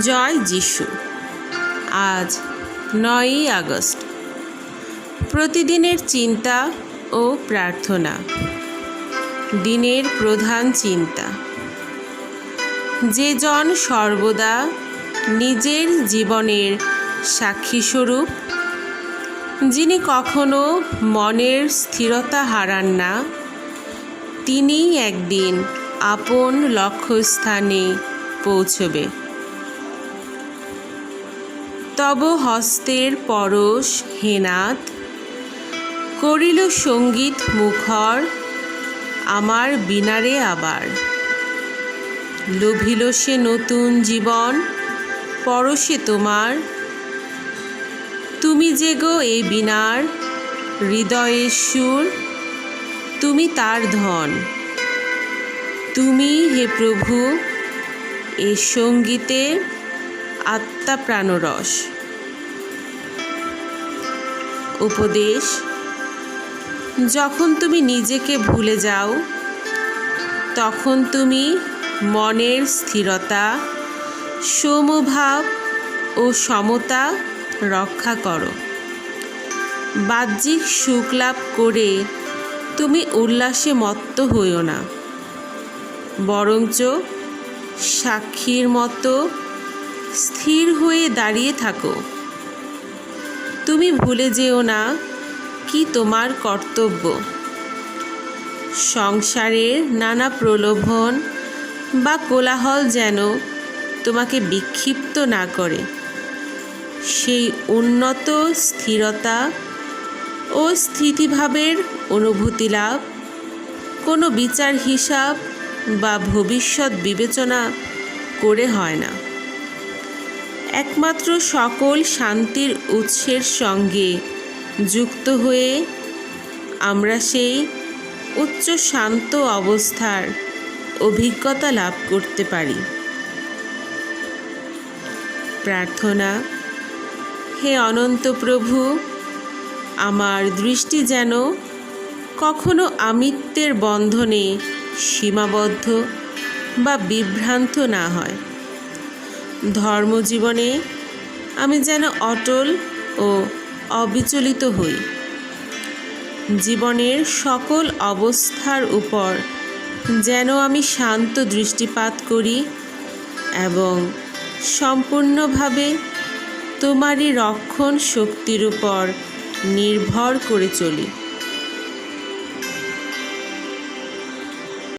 জয় যিশু। আজ নয়ই আগস্ট। প্রতিদিনের চিন্তা ও প্রার্থনা। দিনের প্রধান চিন্তা। যে জন সর্বদা নিজের জীবনের সাক্ষীস্বরূপ, যিনি কখনো মনের স্থিরতা হারান না তিনি একদিন আপন লক্ষ্যস্থানে পৌঁছবে। তব হস্তের পরশ হেনাথ করিল সংগীত মুখর আমার বিনারে আবার। লোভিল সে নতুন জীবন, পরশে তোমার। তুমি যে গো এ বিনার হৃদয়ের সুর, তুমি তার ধন। তুমি হে প্রভু, এ সঙ্গীতের আত্মা প্রাণরস। উপদেশ, যখন তুমি নিজেকে ভুলে যাও, তখন তুমি মনের স্থিরতা, সমভাব ও সমতা রক্ষা করো। বাহ্যিক সুখ লাভ করে তুমি উল্লাসে মত্ত হইও না। বরঞ্চ সাক্ষীর মতো স্থির হয়ে দাঁড়িয়ে থাকো। তুমি ভুলে যেও না কি তোমার কর্তব্য। সংসারের নানা প্রলোভন বা কোলাহল যেন তোমাকে বিক্ষিপ্ত না করে। সেই উন্নত স্থিরতা ও স্থিতিভাবের অনুভূতি লাভ, কোনো বিচার হিসাব বা ভবিষ্যৎ বিবেচনা করে হয় না। একমাত্র সকল শান্তির উৎসের সঙ্গে যুক্ত হয়ে আমরা সেই উচ্চ শান্ত অবস্থার অভিজ্ঞতা লাভ করতে পারি। প্রার্থনা, হে অনন্ত প্রভু, আমার দৃষ্টি যেন কখনো আমিত্বের বন্ধনে সীমাবদ্ধ বা বিভ্রান্ত না হয়। ধর্মজীবনে আমি যেন অটল ও অবিচলিত হই। জীবনের সকল অবস্থার উপর যেন আমি শান্ত দৃষ্টিপাত করি এবং সম্পূর্ণভাবে তোমারই রক্ষণ শক্তির উপর নির্ভর করে চলি।